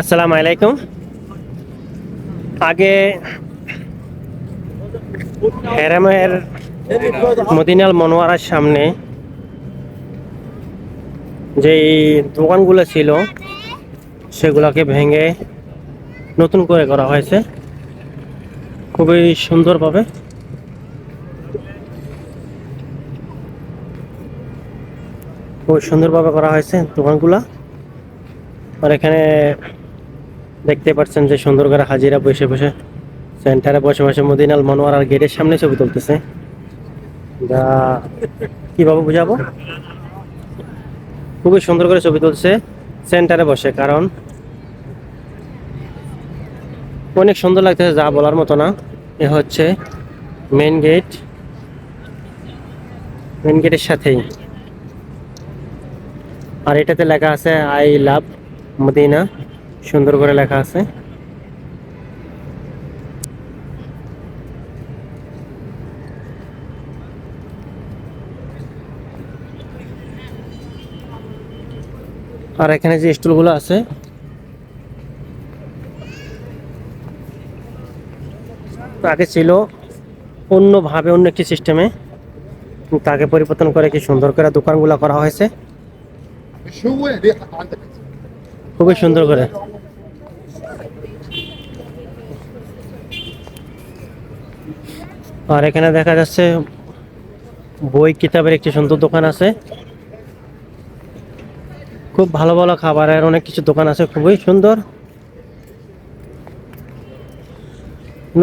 আসসালামু আলাইকুম। আগে হেরামের মদিনাল মনোয়ারার সামনে যেই দোকানগুলো ছিল, সেগুলোকে ভেঙে নতুন করে করা হয়েছে। খুবই সুন্দরভাবে। খুব সুন্দরভাবে করা হয়েছে দোকানগুলা। আর এখানে দেখতে পাচ্ছেন যে সুন্দর করে হাজিরা বসে বসে সেন্টারে বসে বসে মদিনাল মনোয়ার আর গেটের সামনে ছবি তুলতেছে। যা কীভাবে বুঝাবো? খুবই সুন্দর করে ছবি তুলছে সেন্টারে বসে, কারণ অনেক সুন্দর লাগতেছে যা বলার মতো না। এ হচ্ছে মেন গেট মেন গেটের সাথেই। আর এটাতে লেখা আছে আই লাভ মদিনা। সুন্দর করে লেখা আছে। আর এখানে যে স্টুলগুলো আছে আগে ছিল অন্যভাবে অন্য একটি সিস্টেমে তাকে পরিবর্তন করে কি সুন্দর করে দোকানগুলো করা হয়েছে। খুবই সুন্দর করে। আর এখানে দেখা যাচ্ছে বই কিতাবের একটি সুন্দর দোকান আছে। খুব ভালো ভালো খাবারের অনেক কিছু দোকান আছে, খুবই সুন্দর।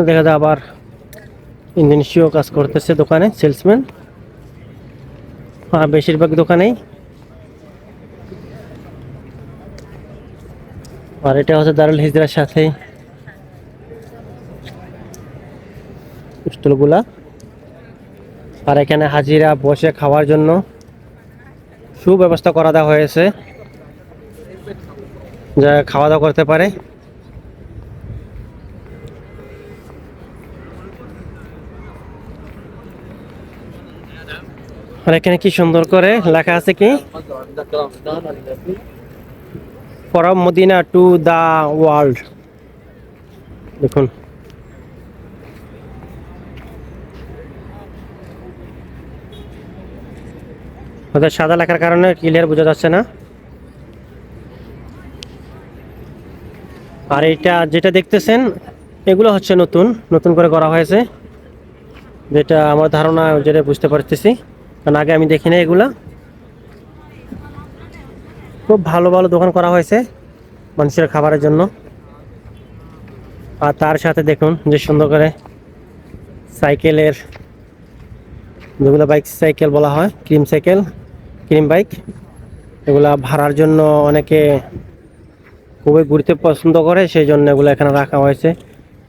দেখা যায় আবার ইন্দোনেশীয় কাজ করতেছে দোকানে, সেলসম্যান। আর বেশিরভাগ দোকানেই। আর এটা হচ্ছে দারুল হিজরার সাথে স্টলগুলা। আর এখানে হাজিরা বসে খাওয়ার জন্য সুব্যবস্থা করা দেওয়া হয়েছে। যা খাওয়া দাওয়া করতে পারে। আর এখানে কি সুন্দর করে লেখা আছে কি? From Madina to the world দেখুন। ওদের সাদা লেখার কারণে ক্লিয়ার বোঝা যাচ্ছে না। আর এইটা যেটা দেখতেছেন, এগুলো হচ্ছে নতুন নতুন করে করা হয়েছে। যেটা আমার ধারণা, যেটা বুঝতে পারতেছি। কারণ আগে আমি দেখি না এগুলা। খুব ভালো ভালো দোকান করা হয়েছে মানুষের খাবারের জন্য। আর তার সাথে দেখুন যে সুন্দর করে সাইকেলের, যেগুলো বাইক সাইকেল বলা হয়, ক্রিম সাইকেল। Cream bike. এগুলা ভাড়ার জন্য অনেকে খুবই ঘুরতে পছন্দ করে, সেই জন্য এগুলো এখানে রাখা হয়েছে।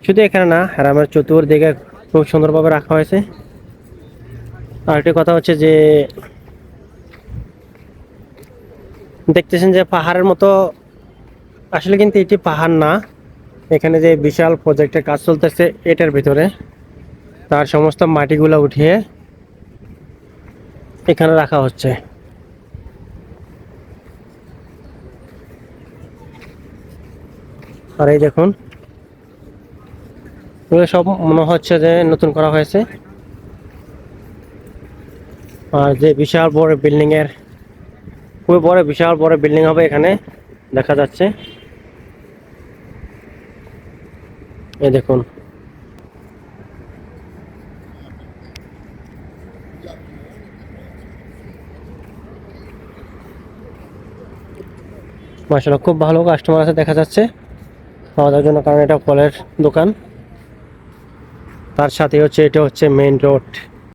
শুধু এখানে না হ্যারামের চতুর্দিকে খুব সুন্দরভাবে রাখা হয়েছে। আর একটি কথা হচ্ছে যে, দেখতেছেন যে পাহাড়ের মতো, আসলে কিন্তু এটি পাহাড় না। এখানে যে বিশাল প্রজেক্টের কাজ চলতেছে, এটার ভিতরে তার সমস্ত মাটিগুলো উঠিয়ে এখানে রাখা হচ্ছে। আর এই দেখুন। এগুলো সব মনে হচ্ছে যে নতুন করা হয়েছে। আর যে বিশাল বড় বিল্ডিং এর খুবই বড়, বিশাল বড় বিল্ডিং হবে এখানে, দেখা যাচ্ছে। এই দেখুন। মাসাল্লাহ খুব ভালো কাস্টমার আছে, দেখা যাচ্ছে। দাওয়ার জন্য কারণ এটা ফলের দোকান। তার সাথে হচ্ছে এটা হচ্ছে মেইন রোড